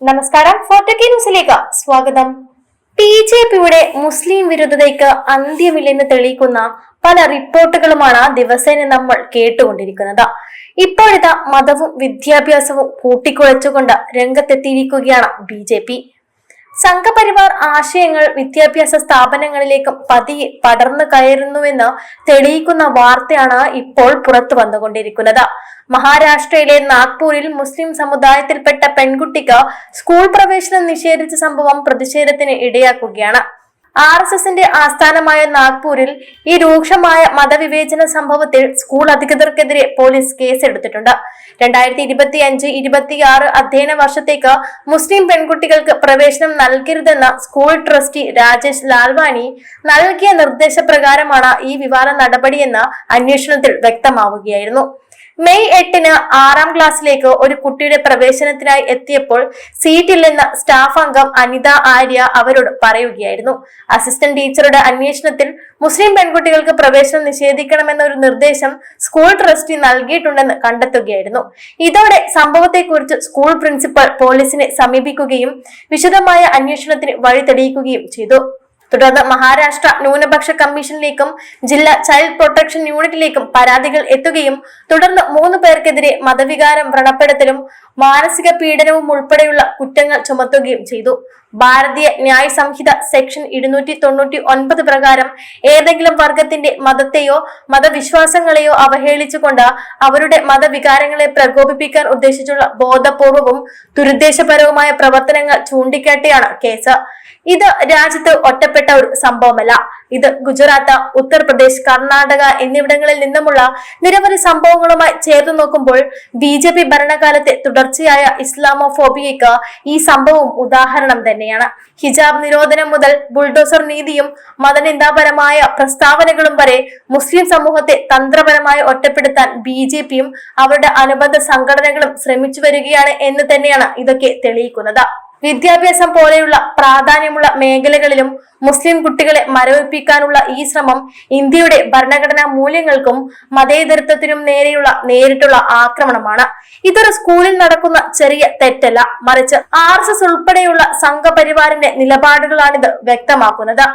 നമസ്കാരം. ഫോർട്ടോക്കി ന്യൂസിലേക്ക് സ്വാഗതം. ബി ജെ പിയുടെ മുസ്ലിം വിരുദ്ധതയ്ക്ക് അന്ത്യമില്ലെന്ന് തെളിയിക്കുന്ന പല റിപ്പോർട്ടുകളുമാണ് ദിവസേന നമ്മൾ കേട്ടുകൊണ്ടിരിക്കുന്നത്. ഇപ്പോഴത്തെ മതവും വിദ്യാഭ്യാസവും കൂട്ടിക്കുഴച്ചുകൊണ്ട് രംഗത്തെത്തിയിരിക്കുകയാണ് ബി സംഘപരിവാർ ആശയങ്ങൾ വിദ്യാഭ്യാസ സ്ഥാപനങ്ങളിലേക്ക് പതിയെ പടർന്നു കയറുന്നുവെന്ന് തെളിയിക്കുന്ന വാർത്തയാണ് ഇപ്പോൾ പുറത്തു വന്നുകൊണ്ടിരിക്കുന്നത്. മഹാരാഷ്ട്രയിലെ നാഗ്പൂരിൽ മുസ്ലിം സമുദായത്തിൽപ്പെട്ട പെൺകുട്ടിക്ക് സ്കൂൾ പ്രവേശനം നിഷേധിച്ച സംഭവം പ്രതിഷേധത്തിന് ഇടയാക്കുകയാണ്. ആർ എസ് എസിന്റെ ആസ്ഥാനമായ നാഗ്പൂരിൽ ഈ രൂക്ഷമായ മതവിവേചന സംഭവത്തിൽ സ്കൂൾ അധികൃതർക്കെതിരെ പോലീസ് കേസെടുത്തിട്ടുണ്ട്. രണ്ടായിരത്തി ഇരുപത്തി അഞ്ച് ഇരുപത്തിയാറ് അധ്യയന വർഷത്തേക്ക് മുസ്ലിം പെൺകുട്ടികൾക്ക് പ്രവേശനം നൽകരുതെന്ന സ്കൂൾ ട്രസ്റ്റി രാജേഷ് ലാൽവാനി നൽകിയ നിർദ്ദേശപ്രകാരമാണ് ഈ വിവാദ നടപടിയെന്ന് അന്വേഷണത്തിൽ വ്യക്തമാവുകയായിരുന്നു. മെയ് എട്ടിന് ആറാം ക്ലാസ്സിലേക്ക് ഒരു കുട്ടിയുടെ പ്രവേശനത്തിനായി എത്തിയപ്പോൾ സീറ്റില്ലെന്ന സ്റ്റാഫ് അംഗം അനിത ആര്യ അവരോട് പറയുകയായിരുന്നു. അസിസ്റ്റന്റ് ടീച്ചറുടെ അന്വേഷണത്തിൽ മുസ്ലിം പെൺകുട്ടികൾക്ക് പ്രവേശനം നിഷേധിക്കണമെന്ന ഒരു നിർദ്ദേശം സ്കൂൾ ട്രസ്റ്റി നൽകിയിട്ടുണ്ടെന്ന് കണ്ടെത്തുകയായിരുന്നു. ഇതോടെ സംഭവത്തെക്കുറിച്ച് സ്കൂൾ പ്രിൻസിപ്പൽ പോലീസിനെ സമീപിക്കുകയും വിശദമായ അന്വേഷണത്തിന് വഴി തെളിയിക്കുകയും ചെയ്തു. തുടർന്ന് മഹാരാഷ്ട്ര ന്യൂനപക്ഷ കമ്മീഷനിലേക്കും ജില്ലാ ചൈൽഡ് പ്രൊട്ടക്ഷൻ യൂണിറ്റിലേക്കും പരാതികൾ എത്തുകയും തുടർന്ന് മൂന്ന് പേർക്കെതിരെ മതവികാരം വ്രണപ്പെടുത്തലും മാനസിക പീഡനവും ഉൾപ്പെടെയുള്ള കുറ്റങ്ങൾ ചുമത്തുകയും ചെയ്തു. ഭാരതീയ ന്യായ സംഹിത സെക്ഷൻ ഇരുന്നൂറ്റി തൊണ്ണൂറ്റി ഒൻപത് പ്രകാരം ഏതെങ്കിലും വർഗത്തിന്റെ മതത്തെയോ മതവിശ്വാസങ്ങളെയോ അവഹേളിച്ചുകൊണ്ട് അവരുടെ മതവികാരങ്ങളെ പ്രകോപിപ്പിക്കാൻ ഉദ്ദേശിച്ചുള്ള ബോധപൂർവവും ദുരുദ്ദേശപരവുമായ പ്രവർത്തനങ്ങൾ ചൂണ്ടിക്കാട്ടിയാണ് കേസ്. ഇത് രാജ്യത്ത് ഒറ്റപ്പെട്ട ഒരു സംഭവമല്ല. ഇത് ഗുജറാത്ത് ഉത്തർപ്രദേശ് കർണാടക എന്നിവിടങ്ങളിൽ നിന്നുമുള്ള നിരവധി സംഭവങ്ങളുമായി ചേർത്ത് നോക്കുമ്പോൾ ബി ജെ പി ഭരണകാലത്തെ തുടർച്ചയായ ഇസ്ലാമോഫോബിയയ്ക്ക് ഈ സംഭവം ഉദാഹരണം തന്നെയാണ്. ഹിജാബ് നിരോധനം മുതൽ ബുൾഡോസർ നീതിയും മതനിന്ദാപരമായ പ്രസ്താവനകളും വരെ മുസ്ലിം സമൂഹത്തെ തന്ത്രപരമായി ഒറ്റപ്പെടുത്താൻ ബി ജെ പിയും അവരുടെ അനുബന്ധ സംഘടനകളും ശ്രമിച്ചു വരികയാണ് എന്ന് തന്നെയാണ് ഇതൊക്കെ തെളിയിക്കുന്നത്. വിദ്യാഭ്യാസം പോലെയുള്ള പ്രാധാന്യമുള്ള മേഖലകളിലും മുസ്ലിം കുട്ടികളെ മരവിപ്പിക്കാനുള്ള ഈ ശ്രമം ഇന്ത്യയുടെ ഭരണഘടനാ മൂല്യങ്ങൾക്കും മതേതരത്വത്തിനും നേരെയുള്ള നേരിട്ടുള്ള ആക്രമണമാണ്. ഇതൊരു സ്കൂളിൽ നടക്കുന്ന ചെറിയ തെറ്റല്ല. മറിച്ച് ആർ എസ് എസ് ഉൾപ്പെടെയുള്ള സംഘപരിവാറിന്റെ നിലപാടുകളാണിത് വ്യക്തമാക്കുന്നത്.